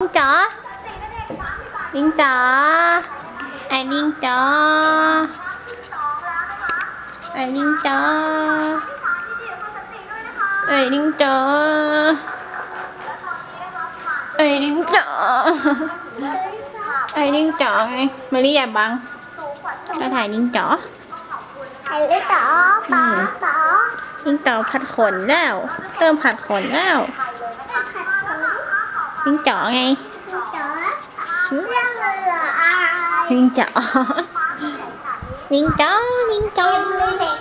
ลิงจ๋อลิงจ๋อไอ้ลิงจ๋อไอ้ลิงจ๋อไอ้ลิงจ๋อไอ้ลิงจ๋อไอ้ลิงจ๋อไงมารีอย่าบังมาถ่ายลิงจ๋อไอ้เล็กต่อต่อต่อลิงจ๋อผัดขนแล้ว เริ่มผัดขนแล้วผัดขน ลิงจ๋อไงต่อเรื่องเรืออะไรลิงจ๋อลิงจ๋อลิงจ๋อ เล็ก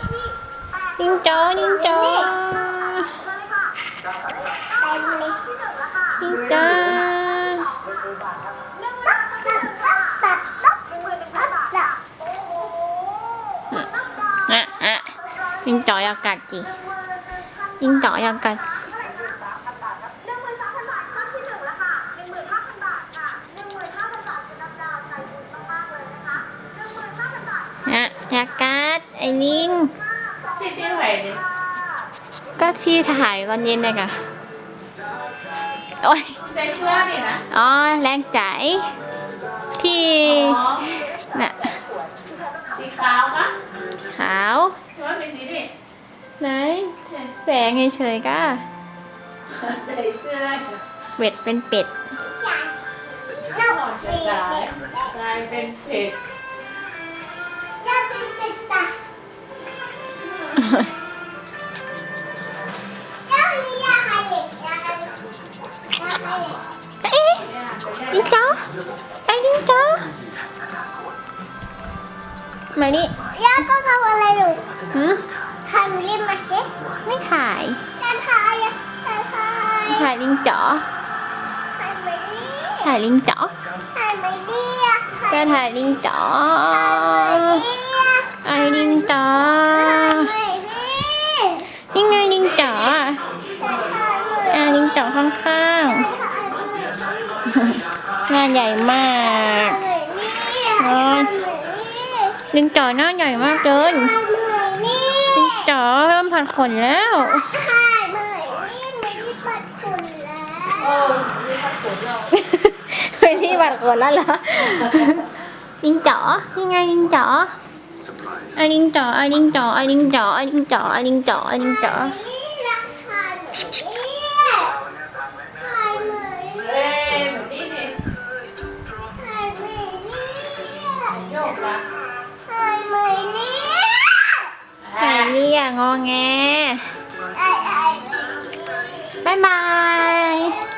ลิงจ๋อลิงจ๋อ เต็มเล็ก ลิงจ๋อ ตัดตัดตัดตัดตัด อะอะลิงจ๋ออยากกัดจิลิงจ๋ออยากกัดอะอยากกัดไอ้ลิงที่ที่ไหนดิก็ที่ถ่ายวันเย็นเลยค่ะโอ้ยใส่เสื้อนี่นะอ๋อแรงใจายที่อ๋อน่ะสีขาวปะขาวหรือว่าเป็นสีนี่ไหนแสงเฉยๆก็ใส่เสื้อได้จ้ะเบ็ดเป็นเป็ดก่อนจะตายกลายเป็นเผ็ด เอ๊ะเนี่ยจะลิงจ๋อไอ้ลิงจ๋อมานี่ย่าก็ทำอะไรอยู่หืมทำรีบมาสิไม่ถ่ายจะถ่ายอะจะถ่ายถ่ายลิงจ๋อถ่ายไม่ดีถ่ายลิงจ๋อถ่ายไม่ดีอะก็ถ่ายลิงจ๋อไอ้ลิงจ๋อ ถ่ายไม่ดี นี่ไงลิงจ๋อ ถ่ายไม่ดี อ่าลิงจ๋อข้าง ถ่ายไม่ดี ๆ หน้าใหญ่มากถ่ายไม่ดีลิงจ๋อหน้าใหญ่มากเลยถ่ายไม่ดีลิงจ๋อเริ่มผัดขนแล้วถ่ายไม่ดีไม่ได้ปัดฝุ่นแล้โอ้วยมีผักผลเราไม่ที่ผัดขนแล้วเหรอลิงจ๋อนี่ไงลิงจ๋อไอ้ลิงจ๋อไอ้ลิงจ๋อไอ้ลิงจ๋อไอ้ลิงจ๋อไอ้ลิงจ๋อไอ้ลิงจ๋อ โยกละทำไม่เนี่ยไข่เลี่ยงอแงบ๊ายบาย